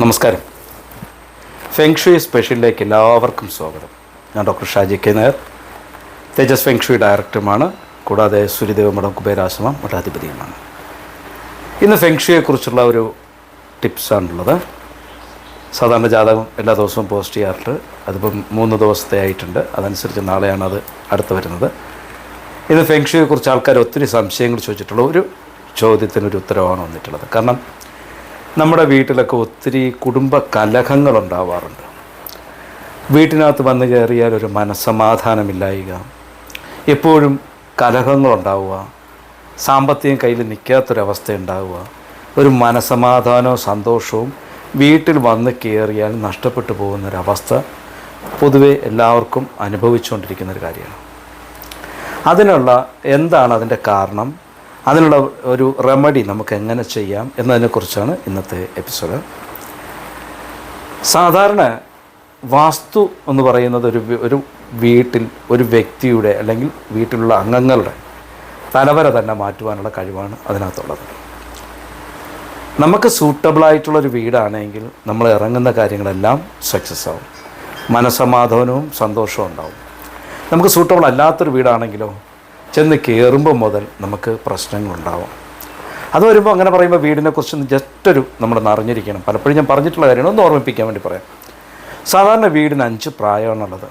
നമസ്കാരം. ഫെങ്ഷുയി സ്പെഷ്യലിലേക്ക് എല്ലാവർക്കും സ്വാഗതം. ഞാൻ doctor Shaji K Nair. Tejas feng shui ഡയറക്ടറുമാണ്. കൂടാതെ സൂര്യദേവ മഠം കുബേരാശ്രമം മഠാധിപതിയുമാണ്. ഇന്ന് ഫെങ്ഷുയെക്കുറിച്ചുള്ള ഒരു ടിപ്സാണുള്ളത് സാധാരണ ജാതകം എല്ലാ ദിവസവും പോസ്റ്റ് ചെയ്യാറുണ്ട്. അതിപ്പം മൂന്ന് ദിവസത്തെ ആയിട്ടുണ്ട്. അതനുസരിച്ച് നാളെയാണ് അത് അടുത്ത് വരുന്നത്. ഇന്ന് ഫെങ്ഷുയെക്കുറിച്ച് ആൾക്കാർ ഒത്തിരി സംശയങ്ങൾ ചോദിച്ചിട്ടുള്ള ഒരു ചോദ്യത്തിനൊരു ഉത്തരവാണ് വന്നിട്ടുള്ളത്. കാരണം നമ്മുടെ വീട്ടിലൊക്കെ ഒത്തിരി കുടുംബ കലഹങ്ങൾ ഉണ്ടാവാറുണ്ട് വീട്ടിനകത്ത് വന്നു കയറിയാൽ ഒരു മനസ്സമാധാനമില്ലായിക എപ്പോഴും കലഹങ്ങളുണ്ടാവുക സാമ്പത്തികം കയ്യിൽ നിൽക്കാത്തൊരവസ്ഥ ഉണ്ടാവുക ഒരു മനസമാധാനവും സന്തോഷവും വീട്ടിൽ വന്ന് കയറിയാൽ നഷ്ടപ്പെട്ടു പോകുന്നൊരവസ്ഥ പൊതുവെ എല്ലാവർക്കും അനുഭവിച്ചുകൊണ്ടിരിക്കുന്ന ഒരു കാര്യമാണ്. അതിനുള്ള എന്താണ് അതിന്റെ കാരണം? അതിനുള്ള ഒരു റെമഡി നമുക്ക് എങ്ങനെ ചെയ്യാം എന്നതിനെക്കുറിച്ചാണ് ഇന്നത്തെ എപ്പിസോഡ് സാധാരണ വാസ്തു എന്ന് പറയുന്നത് ഒരു ഒരു വീട്ടിൽ ഒരു വ്യക്തിയുടെ അല്ലെങ്കിൽ വീട്ടിലുള്ള അംഗങ്ങളുടെ തലവര തന്നെ മാറ്റുവാനുള്ള കഴിവാണ് അതിനകത്തുള്ളത്. നമുക്ക് സൂട്ടബിളായിട്ടുള്ളൊരു വീടാണെങ്കിൽ നമ്മൾ ഇറങ്ങുന്ന കാര്യങ്ങളെല്ലാം സക്സസ് ആവും. മനസമാധാനവും സന്തോഷവും ഉണ്ടാവും. നമുക്ക് സൂട്ടബിൾ അല്ലാത്തൊരു വീടാണെങ്കിലോ ചെന്ന് കയറുമ്പോൾ മുതൽ നമുക്ക് പ്രശ്നങ്ങളുണ്ടാവും. അത് വരുമ്പോൾ അങ്ങനെ പറയുമ്പോൾ വീടിനെ കുറിച്ച് ജസ്റ്റ് ഒരു നമ്മൾ അറിഞ്ഞിരിക്കണം. പലപ്പോഴും ഞാൻ പറഞ്ഞിട്ടുള്ള കാര്യങ്ങൾ ഒന്ന് ഓർമ്മിപ്പിക്കാൻ വേണ്ടി പറയാം. സാധാരണ വീടിന് അഞ്ച് പ്രായമാണുള്ളത്.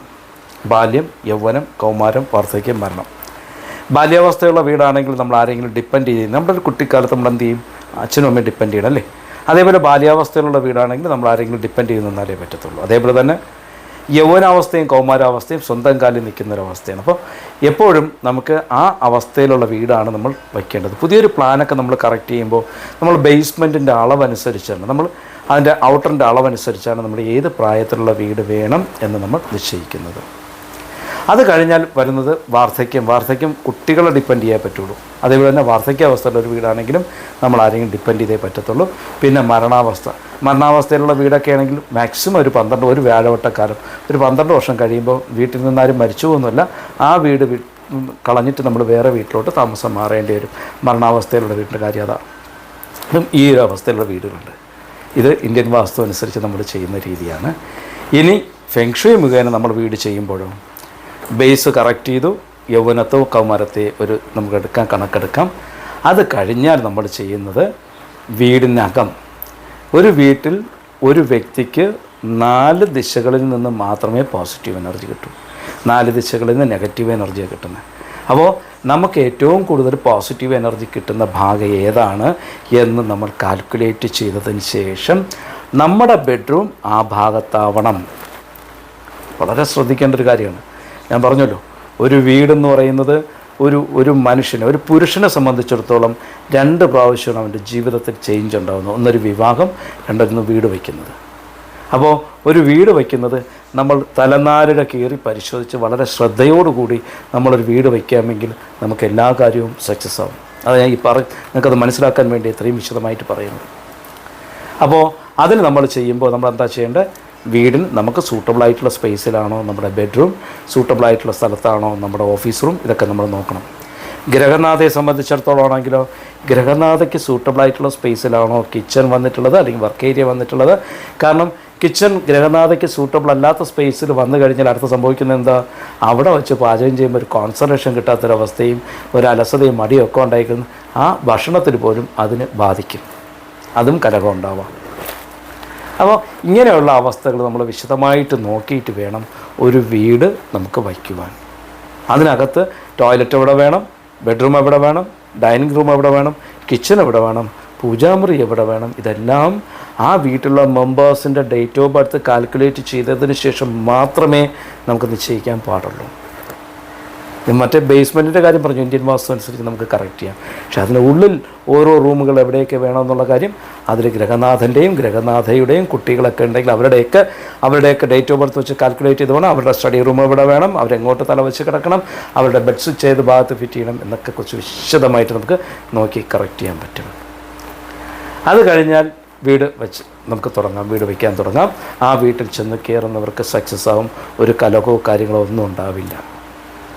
ബാല്യം യൗവനം കൗമാരം വാർദ്ധക്യം മരണം. ബാല്യാവസ്ഥയുള്ള വീടാണെങ്കിൽ നമ്മൾ ആരെങ്കിലും ഡിപ്പെൻഡ് ചെയ്യും നമ്മുടെ ഒരു കുട്ടിക്കാലത്ത് നമ്മൾ എന്ത് ചെയ്യും? അച്ഛനും അമ്മയും ഡിപ്പെൻഡ് ചെയ്യണം അല്ലേ? അതേപോലെ ബാല്യാവസ്ഥയിലുള്ള വീടാണെങ്കിൽ നമ്മൾ ആരെങ്കിലും ഡിപ്പെൻഡ് ചെയ്ത് നിന്നാലേ പറ്റത്തുള്ളൂ. അതേപോലെ തന്നെ യൗവനാവസ്ഥയും കൗമാരാവസ്ഥയും സ്വന്തം കാലിൽ നിൽക്കുന്ന ഒരു അവസ്ഥയാണ് അപ്പോൾ എപ്പോഴും നമുക്ക് ആ അവസ്ഥയിലുള്ള വീടാണ് നമ്മൾ വയ്ക്കേണ്ടത്. പുതിയൊരു പ്ലാനൊക്കെ നമ്മൾ കറക്റ്റ് ചെയ്യുമ്പോൾ നമ്മൾ ബേസ്മെന്റിന്റെ അളവനുസരിച്ചാണ് നമ്മൾ അതിന്റെ ഔട്ടറിന്റെ അളവനുസരിച്ചാണ് നമ്മൾ ഏത് പ്രായത്തിലുള്ള വീട് വേണം എന്ന് നമ്മൾ നിശ്ചയിക്കുന്നത്. അത് കഴിഞ്ഞാൽ വരുന്നത് വാർദ്ധക്യം. വാർദ്ധക്യം കുട്ടികളെ ഡിപ്പെൻഡ് ചെയ്യാൻ പറ്റുള്ളൂ. അതേപോലെ തന്നെ വാർദ്ധക്യാവസ്ഥയിലുള്ള ഒരു വീടാണെങ്കിലും നമ്മൾ ആരെങ്കിലും ഡിപ്പെൻഡ് ചെയ്തേ പറ്റത്തുള്ളൂ. പിന്നെ മരണാവസ്ഥ. മരണാവസ്ഥയിലുള്ള വീടൊക്കെ ആണെങ്കിൽ മാക്സിമം ഒരു പന്ത്രണ്ട് ഒരു വ്യാഴവട്ടക്കാലം. ഒരു പന്ത്രണ്ട് വർഷം കഴിയുമ്പോൾ വീട്ടിൽ നിന്നാരും മരിച്ചു പോകുന്നില്ല ആ വീട് കളഞ്ഞിട്ട് നമ്മൾ വേറെ വീട്ടിലോട്ട് താമസം മാറേണ്ടി വരും. മരണാവസ്ഥയിലുള്ള വീടിന്റെ കാര്യം അതാണ് അതും ഈ ഒരു അവസ്ഥയിലുള്ള വീടുകളുണ്ട്. ഇത് ഇന്ത്യൻ വാസ്തു അനുസരിച്ച് നമ്മൾ ചെയ്യുന്ന രീതിയാണ്. ഇനി ഫെങ്ഷുയി മുഖേന നമ്മൾ വീട് ചെയ്യുമ്പോഴും ബേസ് കറക്റ്റ് ചെയ്തു യൗവനത്തോ കൗമാരത്തെ ഒരു നമുക്ക് എടുക്കാം കണക്കെടുക്കാം. അത് കഴിഞ്ഞാൽ നമ്മൾ ചെയ്യുന്നത് വീടിനകം. ഒരു വീട്ടിൽ ഒരു വ്യക്തിക്ക് നാല് ദിശകളിൽ നിന്ന് മാത്രമേ പോസിറ്റീവ് എനർജി കിട്ടൂ. നാല് ദിശകളിൽ നിന്ന് നെഗറ്റീവ് എനർജിയാണ് കിട്ടുന്നത് അപ്പോൾ നമുക്ക് ഏറ്റവും കൂടുതൽ പോസിറ്റീവ് എനർജി കിട്ടുന്ന ഭാഗം ഏതാണ് എന്ന് നമ്മൾ കാൽക്കുലേറ്റ് ചെയ്തതിന് ശേഷം നമ്മുടെ ബെഡ്റൂം ആ ഭാഗത്താവണം. വളരെ ശ്രദ്ധിക്കേണ്ട ഒരു കാര്യമാണ്. ഞാൻ പറഞ്ഞല്ലോ ഒരു വീടെന്ന് പറയുന്നത് ഒരു ഒരു മനുഷ്യനെ ഒരു പുരുഷനെ സംബന്ധിച്ചിടത്തോളം രണ്ട് പ്രാവശ്യമാണ് അവന്റെ ജീവിതത്തിൽ ചേഞ്ച് ഉണ്ടാകുന്നത് ഒന്നൊരു വിവാഹം രണ്ടൊന്ന് വീട് വയ്ക്കുന്നത്. അപ്പോൾ ഒരു വീട് വയ്ക്കുന്നത് നമ്മൾ തലനാരിഴ കയറി പരിശോധിച്ച് വളരെ ശ്രദ്ധയോടുകൂടി നമ്മളൊരു വീട് വയ്ക്കാമെങ്കിൽ നമുക്ക് എല്ലാ കാര്യവും സക്സസ് ആവും. അത് ഞാൻ ഈ പറ നിങ്ങൾക്കത് മനസ്സിലാക്കാൻ വേണ്ടി ഇത്രയും വിശദമായിട്ട് പറയുന്നത്. അപ്പോൾ അതിന് നമ്മൾ ചെയ്യുമ്പോൾ നമ്മൾ എന്താ ചെയ്യേണ്ടത്? വീടിൽ നമുക്ക് സൂട്ടബിൾ ആയിട്ടുള്ള സ്പേസിലാണോ നമ്മുടെ ബെഡ്റൂം സൂട്ടബിൾ ആയിട്ടുള്ള സ്ഥലത്താണോ നമ്മുടെ ഓഫീസ് റൂം ഇതൊക്കെ നമ്മൾ നോക്കണം. ഗ്രഹനാഥയെ സംബന്ധിച്ചിടത്തോളം ആണെങ്കിലോ ഗ്രഹനാഥയ്ക്ക് സൂട്ടബിൾ ആയിട്ടുള്ള സ്പേസിലാണോ കിച്ചൺ വന്നിട്ടുള്ളത് അല്ലെങ്കിൽ വർക്ക് ഏരിയ വന്നിട്ടുള്ളത്? കാരണം കിച്ചൺ ഗ്രഹനാഥയ്ക്ക് സൂട്ടബിൾ അല്ലാത്ത സ്പേസിൽ വന്നു കഴിഞ്ഞാൽ അടുത്ത സംഭവിക്കുന്നത് എന്താ? അവിടെ വെച്ച് പാചകം ചെയ്യുമ്പോൾ ഒരു കോൺസെൻട്രേഷൻ കിട്ടാത്തൊരവസ്ഥയും ഒരു അലസതയും മടിയൊക്കെ ഉണ്ടായിരിക്കുന്നു ആ ഭക്ഷണത്തിൽ പോലും അതിന് ബാധിക്കും. അതും കലകം ഉണ്ടാവാം. അപ്പോൾ ഇങ്ങനെയുള്ള അവസ്ഥകൾ നമ്മൾ വിശദമായിട്ട് നോക്കിയിട്ട് വേണം ഒരു വീട് നമുക്ക് വയ്ക്കുവാൻ. അതിനകത്ത് ടോയ്ലറ്റ് എവിടെ വേണം? ബെഡ്റൂം എവിടെ വേണം? ഡൈനിങ് റൂം എവിടെ വേണം? കിച്ചൺ എവിടെ വേണം? പൂജാമുറി എവിടെ വേണം? ഇതെല്ലാം ആ വീട്ടിലുള്ള മെമ്പേഴ്സിന്റെ ഡേറ്റ് ഓഫ് ബർത്ത് കാൽക്കുലേറ്റ് ചെയ്തതിന് ശേഷം മാത്രമേ നമുക്ക് നിശ്ചയിക്കാൻ പാടുള്ളൂ. മറ്റേ ബേസ്മെന്റിന്റെ കാര്യം പറഞ്ഞു. ഇന്ത്യൻ വാസ്തു അനുസരിച്ച് നമുക്ക് കറക്റ്റ് ചെയ്യാം. പക്ഷെ അതിന്റെ ഉള്ളിൽ ഓരോ റൂമുകൾ എവിടെയൊക്കെ വേണമെന്നുള്ള കാര്യം അതിൽ ഗ്രഹനാഥന്റെയും ഗ്രഹനാഥയുടെയും കുട്ടികളൊക്കെ ഉണ്ടെങ്കിൽ അവരുടെയൊക്കെ അവരുടെയൊക്കെ ഡേറ്റ് ഓഫ് ബർത്ത് വെച്ച് കാൽക്കുലേറ്റ് ചെയ്ത് വേണം. അവരുടെ സ്റ്റഡി റൂം എവിടെ വേണം? അവരെങ്ങോട്ട് തല വെച്ച് കിടക്കണം? അവരുടെ ബെഡ് സ്വിച്ച് ഏത് ഭാഗത്ത് ഫിറ്റ് ചെയ്യണം? എന്നൊക്കെ കുറച്ച് വിശദമായിട്ട് നമുക്ക് നോക്കി കറക്റ്റ് ചെയ്യാൻ പറ്റും. അത് കഴിഞ്ഞാൽ വീട് വെച്ച് നമുക്ക് തുടങ്ങാം. വീട് വയ്ക്കാൻ തുടങ്ങാം. ആ വീട്ടിൽ ചെന്ന് കയറുന്നവർക്ക് സക്സസ് ആവും. ഒരു കലഹോ കാര്യങ്ങളോ ഒന്നും ഉണ്ടാവില്ല.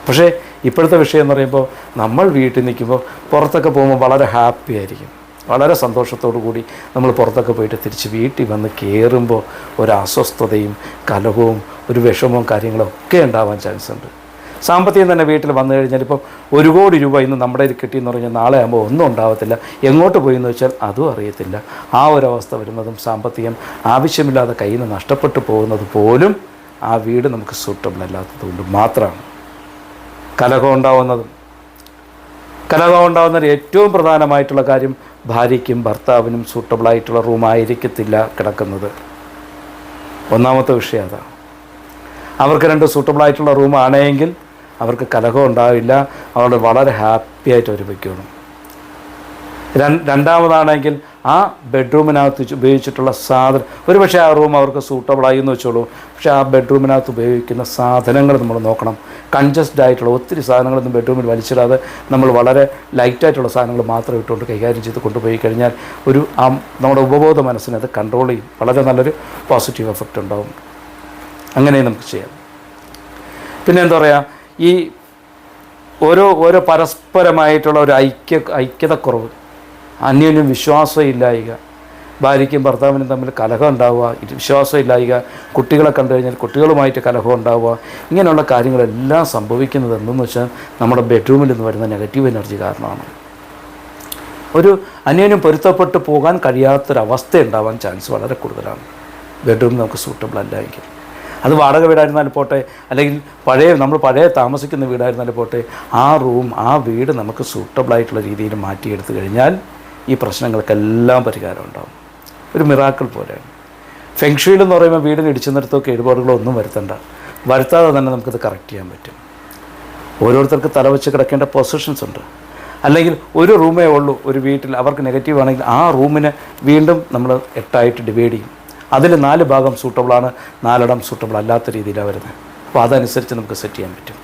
പക്ഷേ ഇപ്പോഴത്തെ വിഷയം എന്ന് പറയുമ്പോൾ നമ്മൾ വീട്ടിൽ നിൽക്കുമ്പോൾ പുറത്തൊക്കെ പോകുമ്പോൾ വളരെ ഹാപ്പി ആയിരിക്കും. വളരെ സന്തോഷത്തോടു കൂടി നമ്മൾ പുറത്തൊക്കെ പോയിട്ട് തിരിച്ച് വീട്ടിൽ വന്ന് കയറുമ്പോൾ ഒരു അസ്വസ്ഥതയും കലഹവും ഒരു വിഷമവും കാര്യങ്ങളും ഒക്കെ ഉണ്ടാവാൻ ചാൻസ് ഉണ്ട്. സാമ്പത്തികം തന്നെ വീട്ടിൽ വന്നു കഴിഞ്ഞാൽ ഇപ്പം ഒരു കോടി രൂപ ഇന്ന് നമ്മുടെ കിട്ടിയെന്ന് പറഞ്ഞാൽ നാളെ ആകുമ്പോൾ ഒന്നും ഉണ്ടാവത്തില്ല. എങ്ങോട്ട് പോയി എന്ന് വെച്ചാൽ അതും അറിയത്തില്ല. ആ ഒരു അവസ്ഥ വരുന്നതും സാമ്പത്തികം ആവശ്യമില്ലാതെ കയ്യിൽ നിന്ന് നഷ്ടപ്പെട്ടു പോകുന്നത് പോലും ആ വീട് നമുക്ക് സൂട്ടബിൾ അല്ലാത്തതുകൊണ്ട് മാത്രമാണ്. കലഹം ഉണ്ടാവുന്നത്. കലഹം ഉണ്ടാകുന്ന ഏറ്റവും പ്രധാനമായിട്ടുള്ള കാര്യം ഭാര്യയ്ക്കും ഭർത്താവിനും സൂട്ടബിളായിട്ടുള്ള റൂമായിരിക്കത്തില്ല കിടക്കുന്നത്. ഒന്നാമത്തെ വിഷയം അതാണ്. അവർക്ക് രണ്ട് സൂട്ടബിളായിട്ടുള്ള റൂമാണെങ്കിൽ അവർക്ക് കലഹം ഉണ്ടാവില്ല. അവർ വളരെ ഹാപ്പിയായിട്ട് ഒരുമിക്കണം രണ്ടാമതാണെങ്കിൽ ആ ബെഡ്റൂമിനകത്ത് ഉപയോഗിച്ചിട്ടുള്ള സാധനം ഒരു പക്ഷേ ആ റൂം അവർക്ക് സൂട്ടബിളായി എന്ന് വെച്ചോളൂ. പക്ഷേ ആ ബെഡ്റൂമിനകത്ത് ഉപയോഗിക്കുന്ന സാധനങ്ങൾ നമ്മൾ നോക്കണം. കൺജസ്റ്റഡ് ആയിട്ടുള്ള ഒത്തിരി സാധനങ്ങളൊന്നും ബെഡ്റൂമിൽ വലിച്ചിടാതെ നമ്മൾ വളരെ ലൈറ്റായിട്ടുള്ള സാധനങ്ങൾ മാത്രം ഇട്ടുകൊണ്ട് കൈകാര്യം ചെയ്ത് കൊണ്ടുപോയി കഴിഞ്ഞാൽ ഒരു ആ നമ്മുടെ ഉപബോധ മനസ്സിനെ അത് കൺട്രോൾ ചെയ്യും. വളരെ നല്ലൊരു പോസിറ്റീവ് എഫക്റ്റ് ഉണ്ടാവും. അങ്ങനെ നമുക്ക് ചെയ്യാം. പിന്നെ എന്താ പറയുക ഈ ഓരോ ഓരോ പരസ്പരമായിട്ടുള്ള ഒരു ഐക്യ ഐക്യതക്കുറവ് അന്യോന്യം വിശ്വാസം ഇല്ലായിക ഭാര്യയ്ക്കും ഭർത്താവിനും തമ്മിൽ കലഹം ഉണ്ടാവുക വിശ്വാസമില്ലായിക കുട്ടികളെ കണ്ടു കഴിഞ്ഞാൽ കുട്ടികളുമായിട്ട് കലഹം ഉണ്ടാവുക ഇങ്ങനെയുള്ള കാര്യങ്ങളെല്ലാം സംഭവിക്കുന്നത് എന്തെന്ന് വെച്ചാൽ നമ്മുടെ ബെഡ്റൂമിൽ നിന്ന് വരുന്ന നെഗറ്റീവ് എനർജി കാരണമാണ്. ഒരു അന്യോന്യം പൊരുത്തപ്പെട്ട് പോകാൻ കഴിയാത്തൊരവസ്ഥ ഉണ്ടാവാൻ ചാൻസ് വളരെ കൂടുതലാണ്. ബെഡ്റൂം നമുക്ക് സൂട്ടബിൾ അല്ല എങ്കിൽ. അത് വാടക വീടായിരുന്നാലും പോട്ടെ അല്ലെങ്കിൽ പഴയ നമ്മൾ പഴയ താമസിക്കുന്ന വീടായിരുന്നാലും പോട്ടെ ആ റൂം ആ വീട് നമുക്ക് സൂട്ടബിളായിട്ടുള്ള രീതിയിൽ മാറ്റിയെടുത്തു കഴിഞ്ഞാൽ ഈ പ്രശ്നങ്ങൾക്കെല്ലാം പരിഹാരം ഉണ്ടാവും. ഒരു മിറാക്കിൾ പോലെയാണ്. ഫെങ്ഷീഡ് എന്ന് പറയുമ്പോൾ വീടിന് ഇടിച്ചു നിർത്തോ കേടുപാടുകളോ ഒന്നും വരുത്തണ്ട. വരുത്താതെ തന്നെ നമുക്കിത് കറക്റ്റ് ചെയ്യാൻ പറ്റും. ഓരോരുത്തർക്ക് തലവെച്ച് കിടക്കേണ്ട പൊസിഷൻസ് ഉണ്ട്. അല്ലെങ്കിൽ ഒരു റൂമേ ഉള്ളൂ ഒരു വീട്ടിൽ അവർക്ക് നെഗറ്റീവ് ആണെങ്കിൽ ആ റൂമിനെ വീണ്ടും നമ്മൾ എട്ടായിട്ട് ഡിവൈഡ് ചെയ്യും. അതിൽ നാല് ഭാഗം സൂട്ടബിളാണ് നാലിടം സൂട്ടബിൾ അല്ലാത്ത രീതിയിലാണ് വരുന്നത്. അപ്പോൾ അതനുസരിച്ച് നമുക്ക് സെറ്റ് ചെയ്യാൻ പറ്റും.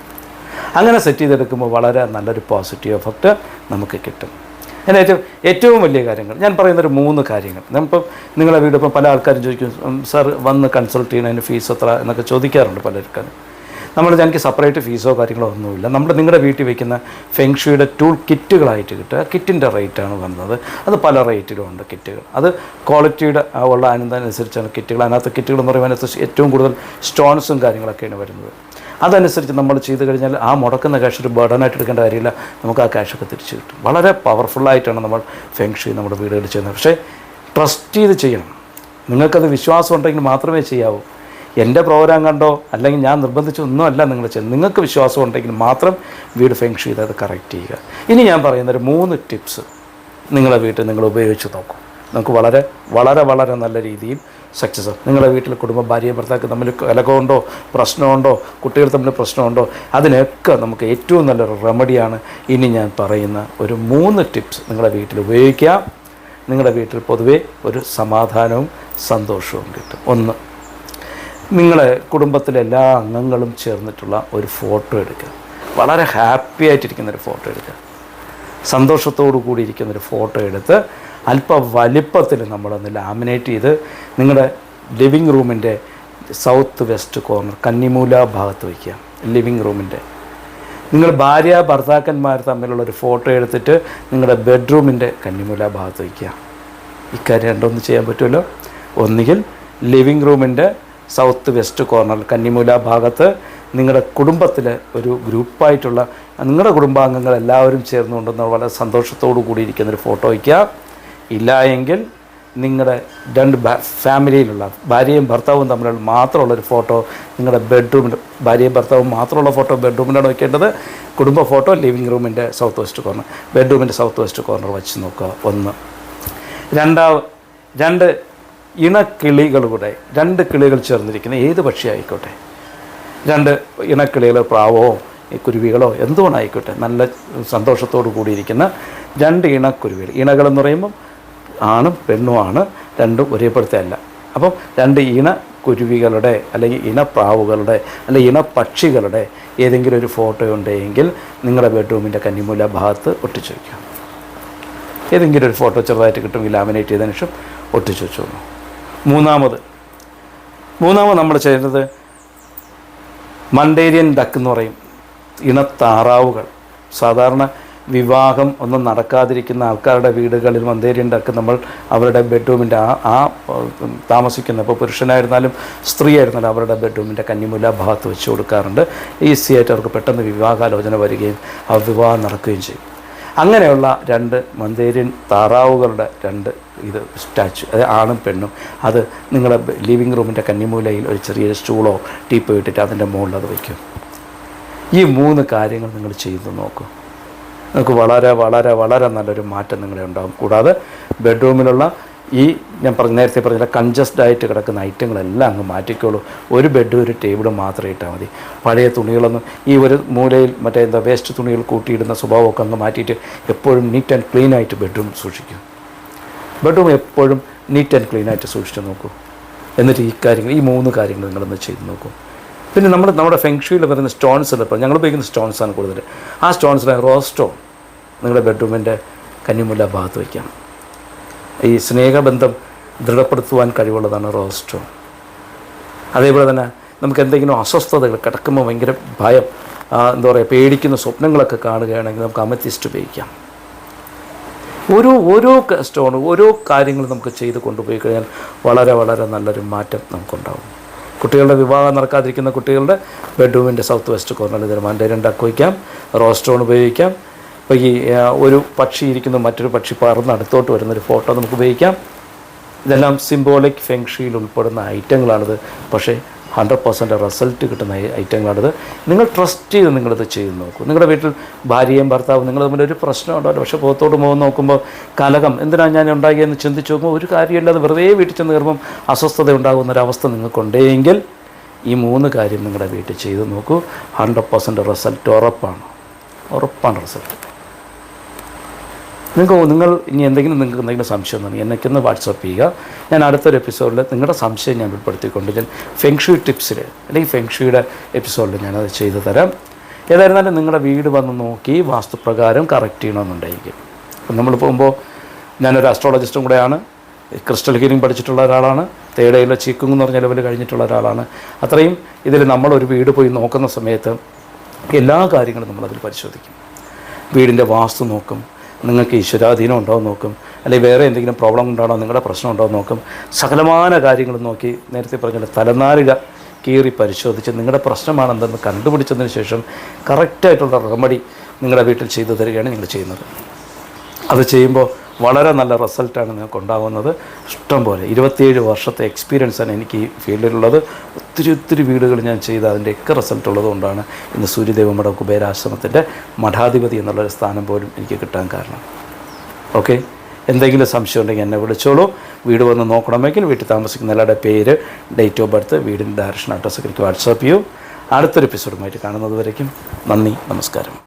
അങ്ങനെ സെറ്റ് ചെയ്തെടുക്കുമ്പോൾ വളരെ നല്ലൊരു പോസിറ്റീവ് എഫക്റ്റ് നമുക്ക് കിട്ടും. അതിന് ഏറ്റവും ഏറ്റവും വലിയ കാര്യങ്ങൾ. ഞാൻ പറയുന്നൊരു മൂന്ന് കാര്യങ്ങൾ. നമ്മളിപ്പം നിങ്ങളെ വീട് ഇപ്പം പല ആൾക്കാരും ചോദിക്കും സാർ വന്ന് കൺസൾട്ട് ചെയ്യുന്നതിന് ഫീസ് എത്ര? എന്നൊക്കെ ചോദിക്കാറുണ്ട് പലർക്കും. നമ്മൾ എനിക്ക് സെപ്പറേറ്റ് ഫീസോ കാര്യങ്ങളോ ഒന്നുമില്ല. നമ്മൾ നിങ്ങളുടെ വീട്ടിൽ വയ്ക്കുന്ന ഫെങ്ഷുയുടെ ടൂൾ കിറ്റുകളായിട്ട് കിട്ടുക. കിറ്റിന്റെ റേറ്റാണ് വന്നത്. അത് പല റേറ്റിലും ഉണ്ട് കിറ്റുകൾ അത് ക്വാളിറ്റിയുടെ ഉള്ള അനുസരിച്ചാണ് കിറ്റുകൾ അതിനകത്ത് കിറ്റുകൾ എന്ന് പറയുമ്പോൾ അതിനകത്ത് ഏറ്റവും കൂടുതൽ സ്റ്റോൺസും കാര്യങ്ങളൊക്കെയാണ് വരുന്നത്. അതനുസരിച്ച് നമ്മൾ ചെയ്ത് കഴിഞ്ഞാൽ ആ മുടക്കുന്ന ക്യാഷ് ഒരു ബർഡനായിട്ട് എടുക്കേണ്ട കാര്യമില്ല. നമുക്ക് ആ ക്യാഷൊക്കെ തിരിച്ച് കിട്ടും. വളരെ പവർഫുള്ളായിട്ടാണ് നമ്മൾ ഫെങ്ഷി നമ്മുടെ വീടുകളിൽ ചെയ്യുന്നത്. പക്ഷേ ട്രസ്റ്റ് ചെയ്ത് ചെയ്യണം. നിങ്ങൾക്കത് വിശ്വാസം ഉണ്ടെങ്കിൽ മാത്രമേ ചെയ്യാവൂ. എന്റെ പ്രോഗ്രാം കണ്ടോ? അല്ലെങ്കിൽ ഞാൻ നിർബന്ധിച്ചൊന്നുമല്ല നിങ്ങൾ ചെയ്യുന്നത്. നിങ്ങൾക്ക് വിശ്വാസം ഉണ്ടെങ്കിൽ മാത്രം വീട് ഫെങ്ഷി ചെയ്ത് അത് കറക്റ്റ് ചെയ്യുക. ഇനി ഞാൻ പറയുന്നൊരു മൂന്ന് ടിപ്സ് നിങ്ങളെ വീട്ടിൽ നിങ്ങൾ ഉപയോഗിച്ച് നോക്കും. നമുക്ക് വളരെ വളരെ വളരെ നല്ല രീതിയിൽ സക്സസ് നിങ്ങളുടെ വീട്ടിൽ കുടുംബം ഭാര്യയും ഭർത്താക്ക് തമ്മിൽ കലകമുണ്ടോ പ്രശ്നമുണ്ടോ? കുട്ടികൾ തമ്മിൽ പ്രശ്നമുണ്ടോ? അതിനൊക്കെ നമുക്ക് ഏറ്റവും നല്ലൊരു റെമഡിയാണ് ഇനി ഞാൻ പറയുന്ന ഒരു മൂന്ന് ടിപ്സ് നിങ്ങളുടെ വീട്ടിൽ ഉപയോഗിക്കാം. നിങ്ങളുടെ വീട്ടിൽ പൊതുവേ ഒരു സമാധാനവും സന്തോഷവും കിട്ടും. ഒന്ന് നിങ്ങളെ കുടുംബത്തിലെ എല്ലാ അംഗങ്ങളും ചേർന്നിട്ടുള്ള ഒരു ഫോട്ടോ എടുക്കുക. വളരെ ഹാപ്പി ആയിട്ടിരിക്കുന്ന ഒരു ഫോട്ടോ എടുക്കുക. സന്തോഷത്തോടു കൂടി ഇരിക്കുന്ന ഒരു ഫോട്ടോ എടുത്ത് അല്പ വലിപ്പത്തിൽ നമ്മളൊന്ന് ലാമിനേറ്റ് ചെയ്ത് നിങ്ങളുടെ ലിവിങ് റൂമിന്റെ സൗത്ത് വെസ്റ്റ് കോർണർ കന്നിമൂല ഭാഗത്ത് വയ്ക്കുക ലിവിങ് റൂമിന്റെ. നിങ്ങൾ ഭാര്യ ഭർത്താക്കന്മാർ തമ്മിലുള്ള ഒരു ഫോട്ടോ എടുത്തിട്ട് നിങ്ങളുടെ ബെഡ്റൂമിന്റെ കന്നിമൂല ഭാഗത്ത് വയ്ക്കുക. ഇക്കാര്യം രണ്ടൊന്ന് ചെയ്യാൻ പറ്റുമല്ലോ? ഒന്നുകിൽ ലിവിങ് റൂമിന്റെ സൗത്ത് വെസ്റ്റ് കോർണർ കന്നിമൂല ഭാഗത്ത് നിങ്ങളുടെ കുടുംബത്തിലെ ഒരു ഗ്രൂപ്പായിട്ടുള്ള നിങ്ങളുടെ കുടുംബാംഗങ്ങൾ എല്ലാവരും ചേർന്നുകൊണ്ടെന്ന് വളരെ സന്തോഷത്തോടു കൂടിയിരിക്കുന്ന ഒരു ഫോട്ടോ വയ്ക്കുക. ഇല്ല എങ്കിൽ നിങ്ങളുടെ രണ്ട് ഫാമിലിയിലുള്ള ഭാര്യയും ഭർത്താവും തമ്മിലുള്ള മാത്രമുള്ളൊരു ഫോട്ടോ നിങ്ങളുടെ ബെഡ്റൂമിൽ ഭാര്യയും ഭർത്താവും മാത്രമുള്ള ഫോട്ടോ ബെഡ്റൂമിലാണ് വയ്ക്കേണ്ടത് കുടുംബ ഫോട്ടോ ലിവിങ് റൂമിന്റെ സൗത്ത് വെസ്റ്റ് കോർണർ ബെഡ്റൂമിന്റെ സൗത്ത് വെസ്റ്റ് കോർണർ വെച്ച് നോക്കുക. ഒന്ന്. രണ്ടാവ് രണ്ട് ഇണക്കിളികളുടെ രണ്ട് കിളികൾ ചേർന്നിരിക്കുന്ന ഏത് പക്ഷി ആയിക്കോട്ടെ രണ്ട് ഇണക്കിളികളോ പ്രാവോ കുരുവികളോ എന്തുകൊണ്ടായിക്കോട്ടെ? നല്ല സന്തോഷത്തോടു കൂടിയിരിക്കുന്ന രണ്ട് ഇണക്കുരുവികൾ. ഇണകളെന്ന് പറയുമ്പം ആണും പെണ്ണുമാണ് രണ്ടും ഒരേപ്പെടുത്തല്ല അപ്പം രണ്ട് ഇണ കുരുവികളുടെ അല്ലെങ്കിൽ ഇണപ്രാവുകളുടെ അല്ലെങ്കിൽ ഇണപക്ഷികളുടെ ഏതെങ്കിലും ഒരു ഫോട്ടോ ഉണ്ടെങ്കിൽ നിങ്ങളുടെ ബെഡ്റൂമിന്റെ കന്നിമൂല ഭാഗത്ത് ഒട്ടിച്ചു വയ്ക്കുക. ഏതെങ്കിലും ഒരു ഫോട്ടോ ചെറുതായിട്ട് കിട്ടുമെങ്കിൽ ലാമിനേറ്റ് ചെയ്തതിന് ശേഷം ഒട്ടിച്ചു വെച്ചോളൂ മൂന്നാമത് മൂന്നാമത് നമ്മൾ ചെയ്യുന്നത് മണ്ടേരിയൻ ഡക്ക് എന്ന് പറയും. ഇണത്താറാവുകൾ. സാധാരണ വിവാഹം ഒന്നും നടക്കാതിരിക്കുന്ന ആൾക്കാരുടെ വീടുകളിൽ മന്ദേരിയുണ്ടൊക്കെ നമ്മൾ അവരുടെ ബെഡ്റൂമിന്റെ ആ ആ താമസിക്കുന്ന ഇപ്പോൾ പുരുഷനായിരുന്നാലും സ്ത്രീ ആയിരുന്നാലും അവരുടെ ബെഡ്റൂമിന്റെ കന്നിമൂല ഭാഗത്ത് വെച്ച് കൊടുക്കാറുണ്ട്. ഈസി ആയിട്ട് അവർക്ക് പെട്ടെന്ന് വിവാഹാലോചന വരികയും ആ വിവാഹം നടക്കുകയും ചെയ്യും. അങ്ങനെയുള്ള രണ്ട് മന്ദേരിയൻ താറാവുകളുടെ രണ്ട് ഇത് സ്റ്റാച്ചു അത് ആണും പെണ്ണും. അത് നിങ്ങളുടെ ലിവിങ് റൂമിന്റെ കന്നിമൂലയിൽ ഒരു ചെറിയ സ്റ്റൂളോ ടീപ്പോ ഇട്ടിട്ട് അതിന്റെ മുകളിൽ അത് വയ്ക്കും. ഈ മൂന്ന് കാര്യങ്ങൾ നിങ്ങൾ ചെയ്തു നോക്കൂ. നിങ്ങൾക്ക് വളരെ വളരെ വളരെ നല്ലൊരു മാറ്റം നിങ്ങളെ ഉണ്ടാകും കൂടാതെ ബെഡ്റൂമിലുള്ള ഈ ഞാൻ പറഞ്ഞ നേരത്തെ പറഞ്ഞ കൺജസ്റ്റ് ആയിട്ട് കിടക്കുന്ന ഐറ്റങ്ങളെല്ലാം അങ്ങ് മാറ്റിക്കോളൂ. ഒരു ബെഡ് ഒരു ടേബിളും മാത്രം ഇട്ടാൽ മതി. പഴയ തുണികളൊന്നും ഈ ഒരു മൂലയിൽ മറ്റേ എന്താ വേസ്റ്റ് തുണികൾ കൂട്ടിയിടുന്ന സ്വഭാവമൊക്കെ അങ്ങ് മാറ്റിയിട്ട് എപ്പോഴും നീറ്റ് ആൻഡ് ക്ലീൻ ആയിട്ട് ബെഡ്റൂം സൂക്ഷിക്കും. ബെഡ്റൂം എപ്പോഴും നീറ്റ് ആൻഡ് ക്ലീൻ ആയിട്ട് സൂക്ഷിച്ച് നോക്കൂ. എന്നിട്ട് ഈ കാര്യങ്ങൾ ഈ മൂന്ന് കാര്യങ്ങൾ നിങ്ങളൊന്ന് ചെയ്ത് നോക്കൂ. പിന്നെ നമ്മൾ നമ്മുടെ ഫെങ്ഷുയിൽ വരുന്ന സ്റ്റോൺസ് ഇപ്പോൾ ഞങ്ങൾ ഉപയോഗിക്കുന്ന സ്റ്റോൺസാണ് കൂടുതൽ. ആ സ്റ്റോൺസിലെ റോസ് സ്റ്റോൺ നിങ്ങളുടെ ബെഡ്റൂമിന്റെ കന്നിമുല്ല ഭാഗത്ത് വയ്ക്കാം ഈ സ്നേഹബന്ധം ദൃഢപ്പെടുത്തുവാൻ കഴിവുള്ളതാണ് റോസ് സ്റ്റോൺ അതേപോലെ തന്നെ നമുക്ക് എന്തെങ്കിലും അസ്വസ്ഥതകൾ കിടക്കുമ്പോൾ ഭയങ്കര ഭയം എന്താ പറയുക പേടിക്കുന്ന സ്വപ്നങ്ങളൊക്കെ കാണുകയാണെങ്കിൽ നമുക്ക് അമത്തിസ്റ്റ് ഉപയോഗിക്കാം. ഓരോ ഓരോ സ്റ്റോണും ഓരോ കാര്യങ്ങളും നമുക്ക് ചെയ്ത് കൊണ്ടുപോയി കഴിഞ്ഞാൽ വളരെ വളരെ നല്ലൊരു മാറ്റം നമുക്കുണ്ടാവും. കുട്ടികളുടെ വിവാഹം നടക്കാതിരിക്കുന്ന കുട്ടികളുടെ ബെഡ്റൂമിന്റെ സൗത്ത് വെസ്റ്റ് കോർണറിൽ ഇതിന് മണ്ടേരം രണ്ടാക്കി വയ്ക്കാം. റോസ് സ്റ്റോൺ ഉപയോഗിക്കാം. ഇപ്പോൾ ഈ ഒരു പക്ഷി ഇരിക്കുന്ന മറ്റൊരു പക്ഷി പറന്ന് അടുത്തോട്ട് വരുന്നൊരു ഫോട്ടോ നമുക്ക് ഉപയോഗിക്കാം. ഇതെല്ലാം സിംബോളിക് ഫെങ്ഷിയിൽ ഉൾപ്പെടുന്ന ഐറ്റങ്ങളാണിത് പക്ഷേ ഹൺഡ്രഡ് പെർസെന്റ് റിസൾട്ട് കിട്ടുന്ന ഐറ്റങ്ങളാണിത്. നിങ്ങൾ ട്രസ്റ്റ് ചെയ്ത് നിങ്ങളിത് ചെയ്ത് നോക്കൂ. നിങ്ങളുടെ വീട്ടിൽ ഭാര്യയും ഭർത്താവും നിങ്ങൾ തമ്മിൽ ഒരു പ്രശ്നം ഉണ്ടാവില്ല പക്ഷേ പുറത്തോട്ട് മുഖം നോക്കുമ്പോൾ കലകം എന്തിനാണ് ഞാൻ ഉണ്ടാക്കിയെന്ന് ചിന്തിച്ച് നോക്കുമ്പോൾ ഒരു കാര്യമില്ലാതെ വെറുതെ വീട്ടിൽ ചെന്ന് കയറുമ്പം അസ്വസ്ഥത ഉണ്ടാകുന്ന ഒരവസ്ഥ നിങ്ങൾക്കുണ്ടെങ്കിൽ ഈ മൂന്ന് കാര്യം നിങ്ങളുടെ വീട്ടിൽ ചെയ്ത് നോക്കൂ. ഹൺഡ്രഡ് പെർസെന്റ് റിസൾട്ട് ഉറപ്പാണ്. ഉറപ്പാണ് റിസൾട്ട് നിങ്ങൾക്ക് നിങ്ങൾ ഇനി എന്തെങ്കിലും നിങ്ങൾക്ക് എന്തെങ്കിലും സംശയം ഉണ്ടെങ്കിൽ എന്നൊക്കെയൊന്ന് വാട്സപ്പ് ചെയ്യുക. ഞാൻ അടുത്തൊരു എപ്പിസോഡിൽ നിങ്ങളുടെ സംശയം ഞാൻ ഉൾപ്പെടുത്തിക്കൊണ്ട് ഞാൻ ഫെങ്ഷു ടിപ്സിൽ അല്ലെങ്കിൽ ഫെങ്ഷുയുടെ എപ്പിസോഡിൽ ഞാനത് ചെയ്തു തരാം. ഏതായിരുന്നാലും നിങ്ങളുടെ വീട് വന്ന് നോക്കി വാസ്തുപ്രകാരം കറക്റ്റ് ചെയ്യണമെന്നുണ്ടായിരിക്കും അപ്പം നമ്മൾ പോകുമ്പോൾ ഞാനൊരു അസ്ട്രോളജിസ്റ്റും കൂടെയാണ്. ക്രിസ്റ്റൽ ഹീലിംഗ് പഠിച്ചിട്ടുള്ള ഒരാളാണ്. തേടയിലെ ചീക്കുങ് എന്ന് പറഞ്ഞ ലെവൽ കഴിഞ്ഞിട്ടുള്ള ഒരാളാണ്. അത്രയും ഇതിൽ നമ്മളൊരു വീട് പോയി നോക്കുന്ന സമയത്ത് എല്ലാ കാര്യങ്ങളും നമ്മളതിൽ പരിശോധിക്കും. വീടിന്റെ വാസ്തു നോക്കും. നിങ്ങൾക്ക് ഈശ്വരാധീനം ഉണ്ടോ എന്ന് നോക്കും. അല്ലെങ്കിൽ വേറെ എന്തെങ്കിലും പ്രോബ്ലം ഉണ്ടാണോ നിങ്ങളുടെ പ്രശ്നം ഉണ്ടോ എന്ന് നോക്കും. സകലമായ കാര്യങ്ങളും നോക്കി നേരത്തെ പറഞ്ഞ തലനാരിക കീറി പരിശോധിച്ച് നിങ്ങളുടെ പ്രശ്നമാണെന്തെന്ന് കണ്ടുപിടിച്ചതിന് ശേഷം കറക്റ്റായിട്ടുള്ള റെമഡി നിങ്ങളുടെ വീട്ടിൽ ചെയ്തു തരികയാണ് നിങ്ങൾ ചെയ്യുന്നത്. അത് ചെയ്യുമ്പോൾ വളരെ നല്ല റിസൾട്ടാണ് നിങ്ങൾക്ക് ഉണ്ടാകുന്നത്. ഇഷ്ടംപോലെ. ഇരുപത്തിയേഴ് വർഷത്തെ എക്സ്പീരിയൻസാണ് എനിക്ക് ഈ ഫീൽഡിലുള്ളത്. ഒത്തിരി ഒത്തിരി വീടുകൾ ഞാൻ ചെയ്ത് അതിന്റെയൊക്കെ റിസൾട്ട് ഉള്ളതുകൊണ്ടാണ് ഇന്ന് സൂര്യദേവമഠ കുബേരാശ്രമത്തിന്റെ മഠാധിപതി എന്നുള്ളൊരു സ്ഥാനം പോലും എനിക്ക് കിട്ടാൻ കാരണം. ഓക്കെ? എന്തെങ്കിലും സംശയം ഉണ്ടെങ്കിൽ എന്നെ വിളിച്ചോളൂ. വീട് വന്ന് നോക്കണമെങ്കിൽ വീട്ടിൽ താമസിക്കുന്ന എല്ലാവരുടെ പേര് ഡേറ്റ് ഓഫ് ബർത്ത് വീടിന്റെ ഡയറക്ഷൻ അഡ്രസ്സൊക്കെ എനിക്ക് വാട്സാപ്പ് ചെയ്യൂ. അടുത്തൊരു എപ്പിസോഡുമായിട്ട് കാണുന്നത് വരയ്ക്കും. നന്ദി നമസ്കാരം.